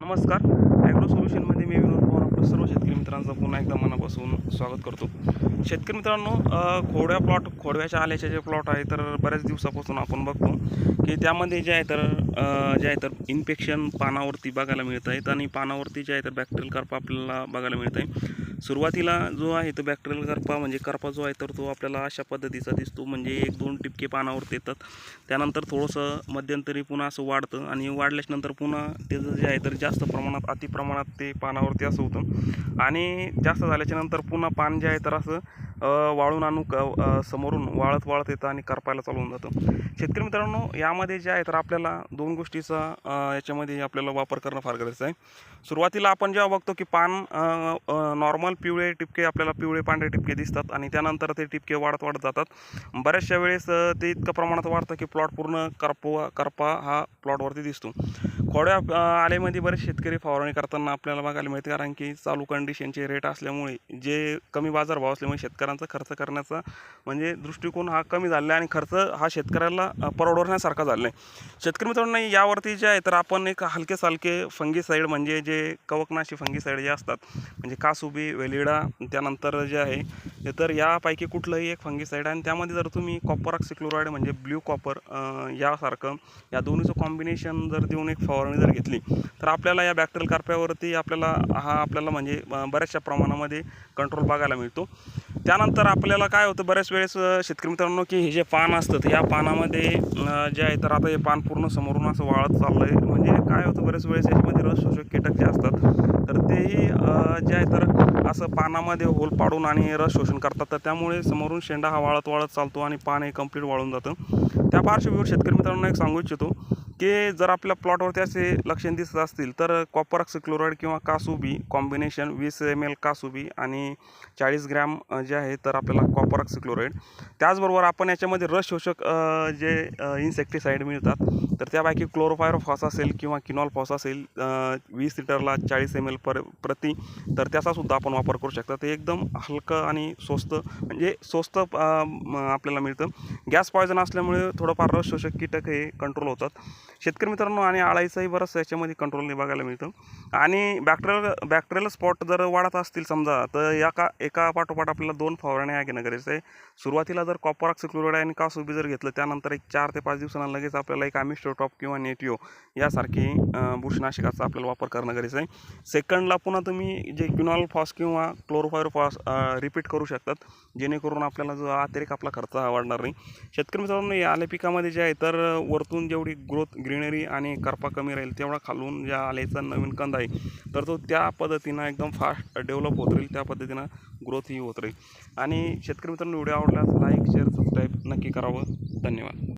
नमस्कार. ॲग्रो सोल्युशनमध्ये मी विनोद पवार आपलं सर्व शेतकरी मित्रांचं पुन्हा एकदा मनापासून स्वागत करतो. शेतकरी मित्रांनो खोड्या प्लॉट खोडव्याच्या आल्याचे जे प्लॉट आहे तर बऱ्याच दिवसापासून आपण बघतो की त्यामध्ये जे आहे तर जे आहे तर इन्फेक्शन पानावरती बघायला मिळत आहेत आणि पानावरती जे आहे तर बॅक्टेरियल करपा आपल्याला बघायला मिळत आहे. सुरुवातीला जो आहे तो बॅक्टेरियल करपा म्हणजे करपा जो आहे तर तो आपल्याला अशा पद्धतीचा दिसतो. म्हणजे एक दोन टिपके पानावरती येतात. त्यानंतर थोडंसं मध्यंतरी पुन्हा असं वाढतं आणि वाढल्याच्यानंतर पुन्हा त्याचं जे आहे तर जास्त प्रमाणात अति प्रमाणात ते पानावरती असं होतं. आणि जास्त झाल्याच्यानंतर पुन्हा पान जे आहे तर असं वाळून आणू क समोरून वाळत वाळत येतं आणि करपायला चालवून जातं. शेतकरी मित्रांनो यामध्ये जे आहे तर आपल्याला दोन गोष्टीचा याच्यामध्ये आपल्याला वापर करणं फार गरजेचं आहे. सुरुवातीला आपण जेव्हा बघतो की पान नॉर्मल पिवळे टिपके आपल्याला पिवळे पांढरे टिपके दिसतात आणि त्यानंतर ते टिपके वाढत वाढत जातात. बऱ्याचशा वेळेस ते इतकं प्रमाणात वाढतं की प्लॉट पूर्ण करपवा करपा हा प्लॉटवरती दिसतो. खोड्या आलेमध्ये बरेच शेतकरी फवारणी करताना आपल्याला बघायला मिळते कारण की चालू कंडिशनचे रेट असल्यामुळे जे कमी बाजारभाव असल्यामुळे शेतकऱ्यांचा खर्च करण्याचा म्हणजे दृष्टिकोन हा कमी झालेला आहे आणि खर्च हा शेतकऱ्याला परवडवण्यासारखा परवडण्यासारखा झालेला आहे. शेतकरी मित्रांनो यावरती जे आहे तर आपण एक हलके सालके फंगीसाईड म्हणजे जे कवकनाशी फंगीसाईड जे असतात म्हणजे कासुबी वेलिडा त्यानंतर जे आहे तर यापैकी कुठलंही एक फंगीसाईड आहे. आणि त्यामध्ये जर तुम्ही कॉपर ऑक्सिक्लोराईड म्हणजे ब्ल्यू कॉपर यासारखं या दोन्हीचं कॉम्बिनेशन जर देऊन एक फवारणी जर घेतली तर आपल्याला या बॅक्टेरियल कार्प्यावरती आपल्याला हा आपल्याला म्हणजे बऱ्याचशा प्रमाणामध्ये कंट्रोल बघायला मिळतो. त्यानंतर आपल्याला काय होतं बऱ्याच वेळेस शेतकरी मित्रांनो की हे जे पान असतं या पानामध्ये जे आहे तर आता हे पान पूर्ण समोरून असं वाळत चाललं आहे म्हणजे काय होतं बऱ्याच वेळेस याच्यामध्ये रस शोषक कीटक जे असतात तर तेही जे आहे तर असं पानामध्ये होल पाडून आणि रस शोषण करतात. तर त्यामुळे समोरून शेंडा हा वाळत वाळत चालतो आणि पान हे कंप्लीट वाळून जातं. त्या पार्श्वभूमीवर शेतकरी मित्रांनो एक सांगू इच्छितो की जर आपल्या प्लॉटवरती असे लक्षण दिसत असतील तर कॉपर ऑक्सिक्लोराईड किंवा कासुबी कॉम्बिनेशन वीस एम एल कासुबी आणि चाळीस ग्रॅम जे आहे तर आपल्याला कॉपर ऑक्सिक्लोराईड त्याचबरोबर आपण याच्यामध्ये रस शोषक जे इन्सेक्टिसाईड मिळतात तर त्यापैकी क्लोरोफायरोफॉस असेल किंवा किनॉल फॉस असेल वीस लिटरला चाळीस एम एल पर प्रति तर त्याचासुद्धा आपण वापर करू शकता. ते एकदम हलकं आणि स्वस्त म्हणजे स्वस्त आपल्याला मिळतं. गॅस पॉयझन असल्यामुळे थोडंफार रस शोषक कीटक हे कंट्रोल होतात. शेतकरी मित्रांनो आणि आळाईचाही बरंच याच्यामध्ये कंट्रोल बघायला मिळतं. आणि बॅक्टेरियल बॅक्टेरियल स्पॉट जर वाढत असतील समजा तर या का एका पाठोपाठ आपल्याला दोन फवारण्या घेणं गरजेचं आहे सुरुवातीला जर कॉपर ऑक्सिक्लोराईड आणि कासुबी जर घेतलं त्यानंतर एक चार ते पाच दिवसांना लगेच आपल्याला एक आमिस्टोटॉप किंवा नेटिओ यासारखी अ, बुरशीनाशकाचा आपल्याला वापर करणं गरजेचं आहे सेकंडला पुन्हा तुम्ही जे क्युनॉल फॉस किंवा क्लोरोफायर फॉस रिपीट करू शकतात. जेणेकरून आपल्याला जो अतिरेक आपला खर्च हा वाढणार नाही. शेतकरी मित्रांनो या आले पिकामध्ये जे आहे तर वरतून जेवढी ग्रोथ ग्रीनरी आणि करपा कमी राहील तेवढा खालून ज्या आल्याचा नवीन कंद आहे तर तो त्या पद्धतीनं एकदम फास्ट डेव्हलप होत राहील त्या पद्धतीनं ग्रोथ ही होत राहील. आणि शेतकरी मित्रांनो व्हिडिओ आवडल्यास लाईक शेअर सबस्क्राईब नक्की करावं. धन्यवाद.